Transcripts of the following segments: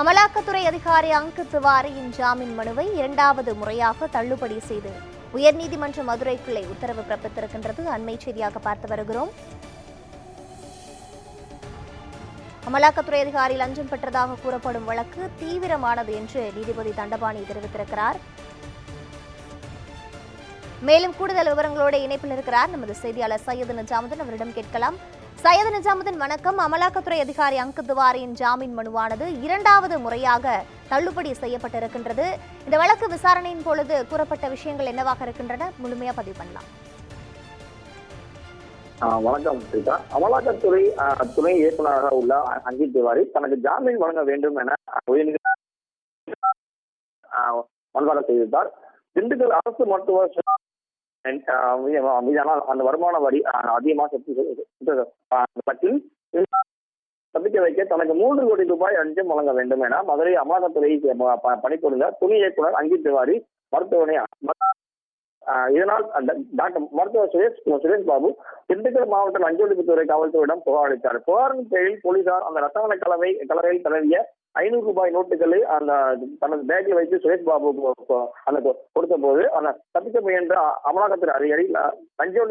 அமலாக்கத்துறை அதிகாரி அங்கித் திவாரியின் ஜாமீன் மனுவை இரண்டாவது முறையாக தள்ளுபடி செய்து உயர்நீதிமன்ற மதுரை கிளை உத்தரவு பிறப்பித்திருக்கின்றது. அண்மை செய்தியாக பார்த்து வருகிறோம். அமலாக்கத்துறை அதிகாரி லஞ்சம் பெற்றதாக கூறப்படும் வழக்கு தீவிரமானது என்று நீதிபதி தண்டபாணி தெரிவித்திருக்கிறார். மேலும் கூடுதல் விவரங்களோடு இணைப்பில் இருக்கிறார். நமது செய்தியாளர் சையது நிஜாமுதன் அவரிடம் கேட்கலாம். சையது நிஜாமுதீன் வணக்கம். அமலாக்கத்துறை அதிகாரி அங்கித் திவாரியின் ஜாமீன் மனுவானது இரண்டாவது முறையாக தள்ளுபடி செய்யப்பட்டிருக்கின்றது. இந்த வழக்கு விசாரணையின் பொழுது கூறப்பட்ட விஷயங்கள் என்னவாக இருக்கின்றன? முழுமையா பதிவு பண்ணலாம். வணக்கம் ஸ்ரீதா அமலாக்கத்துறை துணை இயக்குநராக உள்ள அஞ்சித் திவாரி தனக்கு ஜாமீன் வழங்க வேண்டும் என உயர்நீதிமன்ற ஆஹ் செய்திருந்தார். திண்டுக்கல் அரசு மருத்துவ மீதான uh, uh, uh, அந்த வருமான வரி அதிகமாக செலுத்தி- தப்பிக்க வைக்க தனக்கு மூன்று கோடி ரூபாய் லஞ்சம் வழங்க வேண்டும் என மதுரை அமலாக்கத்துறை ப- ப- பணிபுரிந்த துணை இயக்குனர் அங்கித் திவாரி மருத்துவமனை இதனால் அந்த டாக்டர் மருத்துவர் சுரேஷ் சுரேஷ் பாபு திண்டுக்கல் மாவட்ட லஞ்ச ஒழிப்புத்துறை காவல்துறையிடம் புகார் அளித்தார். புகாரின் பேரில் போலீசார் அந்த ரசாயன கலவை கலவையில் தடவிய ஐநூறு ரூபாய் நோட்டுகளை அந்த தனது பேக்கில் வைத்து சுரேஷ் பாபு கொ- அந்த கொ- கொடுத்த போது அந்த தப்பிக்க முயன்ற அமலாக்கத்துறை அதிகாரி ல- லஞ்ச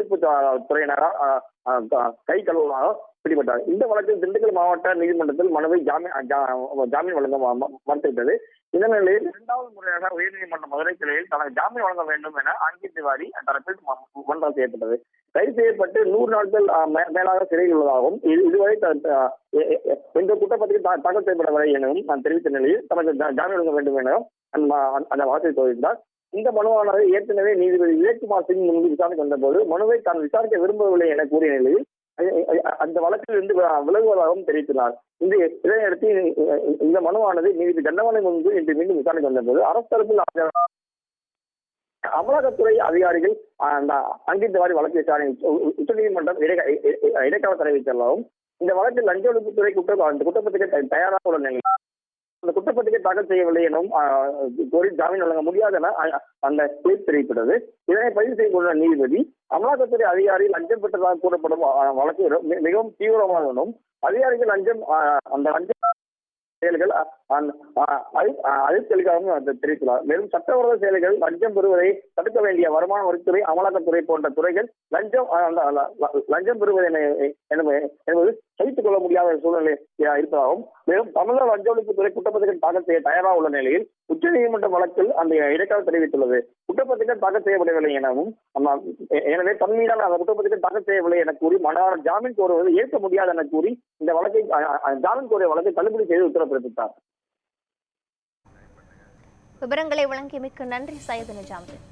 துறையினரால் கை கழுவலாக பிடிபட்டார். இந்த வழக்கில் திண்டுக்கல் மாவட்ட நீதிமன்றத்தில் மனுவை ஜாமீன் ஜா- ஜாமீன் வழங்க மறுத்துவிட்டது. இதன் நிலையில் இரண்டாவது முறையாக உயர்நீதிமன்ற மதுரை கிளையில் தனக்கு ஜாமீன் வழங்க வேண்டும் என அங்கித் திவாரி தரப்பில் ம- மன்றம் செய்யப்பட்டது. கைது செய்யப்பட்டு நூறு நாட்கள் மேலாக சிறையில் உள்ளதாகவும் இது- இதுவரை இந்த குற்றப்பத்திரிகை தாக்கல் செய்யப்படவில்லை எனவும் நான் தெரிவித்த நிலையில் தனக்கு ஜாமீன் வழங்க வேண்டும் எனவும் அந்த ம- அந்த வழக்கை தெரிவித்தார் இந்த மனுவானது ஏற்கனவே நீதிபதி விவேக்குமார் சிங் முன்பு விசாரணைக்கு வந்தபோது மனுவை தான் விசாரிக்க விரும்பவில்லை என கூறிய நிலையில் அந்த வழக்கில் இருந்து விலகுவதாகவும் தெரிவித்துள்ளார். இந்த இதையடுத்து இந்த- மனுவானது நீதிபதி தண்டவாணி முன்பு இன்று மீண்டும் விசாரணைக்கு வந்தபோது அரசு தரப்பில் ஆஜரான அமலாக்கத்துறை அதிகாரிகள் அந்த அங்கித் திவாரி வழக்கு விசாரணை உச்சநீதிமன்றம் இடைக்கால தடை இ- இந்த வழக்கில் லஞ்ச ஒழிப்புத்துறை குற்ற அந்த குற்றப்பத்திரிகை த- தயாராக உள்ள நிலையில் அந்த குற்றப்பத்திரிகை தாக்கல் செய்யவில்லை எனும் கோரி ஜாமீன் வழங்க முடியாது என அந்த தீர்ப்பு தெரிவிக்கிறது இதனை பதிவு செய்துள்ள நீதிபதி அமலாக்கத்துறை அதிகாரி லஞ்சம் பெற்றதாக கூறப்படும் வழக்கு மிகவும் தீவிரமானதும் அதிகாரிகள் லஞ்சம் அந்த லஞ்சம் செயல்கள் அ- ஆஹ், தெரிவித்துள்ளார். மேலும் சட்டவிரோத செயல்கள் லஞ்சம் பெறுவதை தடுக்க வேண்டிய வருமான வரித்துறை அமலாக்கத்துறை போன்ற துறைகள் லஞ்சம் லஞ்சம் பெறுவது என்பது என்பது சகித்துக் கொள்ள முடியாத சூழ்நிலை இருப்பதாகவும் மேலும் தமிழக லஞ்ச ஒழிப்புத்துறை குற்றப்பத்திரிகை தாக்கல் செய்ய தயாராக உள்ள நிலையில் உச்சநீதிமன்ற வழக்கில் அந்த இடைக்கால தெரிவித்துள்ளது. குற்றப்பத்திரிகை தாக்கல் செய்யப்படவில்லை எனவும் எனவே தன் மீதான அந்த குற்றப்பத்திரிகை தாக்கல் செய்யவில்லை என கூறி மனதார ஜாமீன் கோருவது ஏற்க முடியாது என கூறி இந்த வழக்கை ஜாமீன் கோரிய வழக்கை தள்ளுபடி செய்து உத்தரவு பிறப்பித்தார் விவரங்களை வழங்கியமைக்கு நன்றி சையது நிஜாமுதீன்.